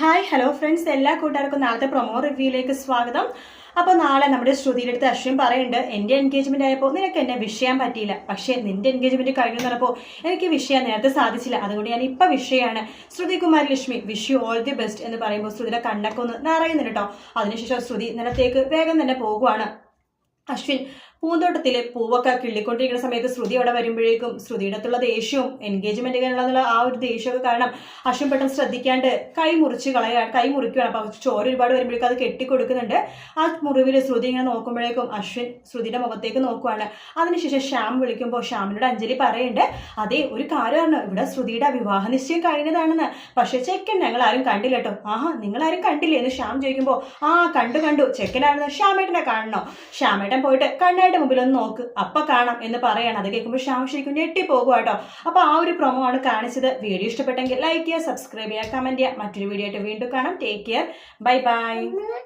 Hi hello friends എല്ലാ കൂട്ടുകാർക്കും നാളത്തെ പ്രൊമോ റിവ്യൂയിലേക്ക് സ്വാഗതം. അപ്പോൾ നാളെ നമ്മുടെ ശ്രുതിയുടെ അടുത്ത് അശ്വിൻ പറയുന്നുണ്ട് എന്റെ എൻഗേജ്മെന്റ് ആയപ്പോൾ നിനക്ക് എന്നെ വിഷയം പറ്റിയില്ല. പക്ഷേ നിന്റെ എൻഗേജ്മെന്റ് കഴിഞ്ഞു പറഞ്ഞപ്പോൾ എനിക്ക് വിഷയം നേരത്തെ സാധിച്ചില്ല. അതുകൊണ്ട് ഞാൻ ഇപ്പം വിഷയമാണ് Shruti Kumari Lakshmi wish you all the best എന്ന് പറയുമ്പോൾ ശ്രുതിയുടെ കണ്ണൊക്കെ ഒന്ന് നിറയുന്നുണ്ട് കേട്ടോ അതിനുശേഷം ശ്രുതി നിലത്തേക്ക് വേഗം തന്നെ പോകുവാണ്. അശ്വിൻ പൂന്തോട്ടത്തിലെ പൂവൊക്കെ കിള്ളിക്കൊണ്ടിരിക്കുന്ന സമയത്ത് ശ്രുതി അവിടെ വരുമ്പോഴേക്കും ശ്രുതിയുടെ അടുത്തുള്ള ദേഷ്യവും എൻഗേജ്മെന്റ് എന്നുള്ള ആ ഒരു ദേഷ്യമൊക്കെ കാരണം അശ്വിൻ പെട്ടെന്ന് ശ്രദ്ധിക്കാണ്ട് കൈ മുറിച്ച് കളയാ കൈ മുറിക്കുകയാണ് അപ്പൊ ചോര ഒരുപാട് വരുമ്പോഴേക്കും അത് കെട്ടിക്കൊടുക്കുന്നുണ്ട്. ആ മുറിവിൽ ശ്രുതി ഇങ്ങനെ നോക്കുമ്പോഴേക്കും അശ്വിൻ ശ്രുതിയുടെ മുഖത്തേക്ക് നോക്കുവാണ്. അതിനുശേഷം ശ്യാം വിളിക്കുമ്പോൾ ശ്യാമിനോട് അഞ്ജലി പറയുന്നുണ്ട് അതേ ഒരു കാര്യമാണ്. ഇവിടെ ശ്രുതിയുടെ വിവാഹ നിശ്ചയം കഴിഞ്ഞതാണെന്ന്. പക്ഷെ ചെക്കൻ ഞങ്ങൾ ആരും കണ്ടില്ല കേട്ടോ ആഹാ നിങ്ങൾ ആരും കണ്ടില്ലേ? എന്ന് ശ്യാം ചോദിക്കുമ്പോൾ ആ കണ്ടു കണ്ടു. ചെക്കനാണെന്ന് ശ്യാമേട്ടനെ കാണണോ? ശ്യാമേട്ടൻ പോയിട്ട് കണ്ണാടി മുമ്പിൽ ഒന്ന് നോക്ക്. അപ്പൊ കാണാം എന്ന് പറയണം. അത് കേൾക്കുമ്പോൾ ശ്യാം ശരിക്കും ഞെട്ടി പോകുക കേട്ടോ. അപ്പൊ ആ ഒരു പ്രൊമോ ആണ് കാണിച്ചത്. വീഡിയോ ഇഷ്ടപ്പെട്ടെങ്കിൽ ലൈക്ക് ചെയ്യുക സബ്സ്ക്രൈബ് ചെയ്യുക കമന്റ് ചെയ്യുക. മറ്റൊരു വീഡിയോ ആയിട്ട് വീണ്ടും കാണാം. Take care bye bye